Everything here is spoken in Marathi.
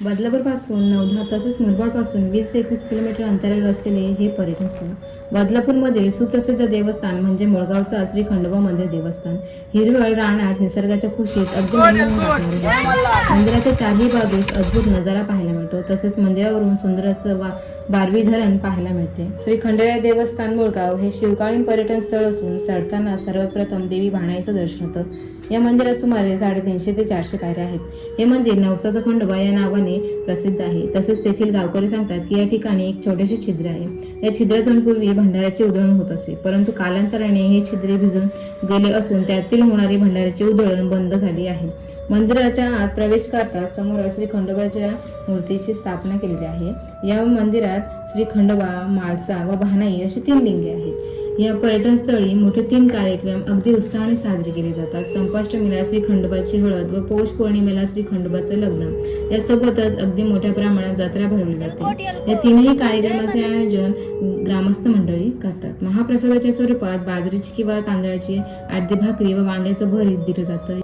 बदलापूरपासून नवधा तसेच मुरबाडपासून वीस ते एकवीस किलोमीटर अंतरावर असलेले हे पर्यटन स्थळ. बदलापूरमधील सुप्रसिद्ध देवस्थान म्हणजे मुळगावचा श्री खंडोबा मंदिर देवस्थान. हिरवळ रानात निसर्गाच्या खुशीत अगदी. मंदिराच्या चारही बाजूस अद्भुत नजारा पाहायला मिळतो. तसेच मंदिरावरून सुंदरचं वा बारवी धरण पाहायला मिळते. श्री खंडेराय देवस्थान मुळगाव हे शिवकालीन पर्यटन स्थळ असून चढताना सर्वप्रथम देवी भाणाईचं दर्शन होतं. या मंदिरात सुमारे साडेतीनशे ते चारशे पायऱ्या आहेत. हे मंदिर नवसाचा खंडोबा या नावाने प्रसिद्ध आहे. तसेच तेथील गावकरी सांगतात की या ठिकाणी एक छोटेसे छिद्र आहे. या छिद्रातून पूर्वी भंडाऱ्याची उधळण होत असे. परंतु कालांतराने हे छिद्रे भिजून गेले असून त्यातील होणारी भंडाऱ्याची उधळण बंद झाली आहे. मंदिराच्या आत प्रवेश करताच समोर श्री खंडोबाच्या मूर्तीची स्थापना केलेली आहे. या मंदिरात श्री खंडोबा मालसा व भानाई अशी तीन लिंगे आहेत. या पर्यटन स्थळी मोठे तीन कार्यक्रम अगदी उत्साहाने साजरे केले जातात. संपाष्टमीला श्री खंडोबाची हळद व पौष पौर्णिमेला श्री खंडोबाचं लग्न. यासोबतच अगदी मोठ्या प्रमाणात जत्रा भरवली जाते. या तीनही कार्यक्रमाचे आयोजन ग्रामस्थ मंडळी करतात. महाप्रसादाच्या स्वरूपात बाजरीची किंवा तांदळाची अर्धी भाकरी व वांग्याचं भरीत दिलं जातं.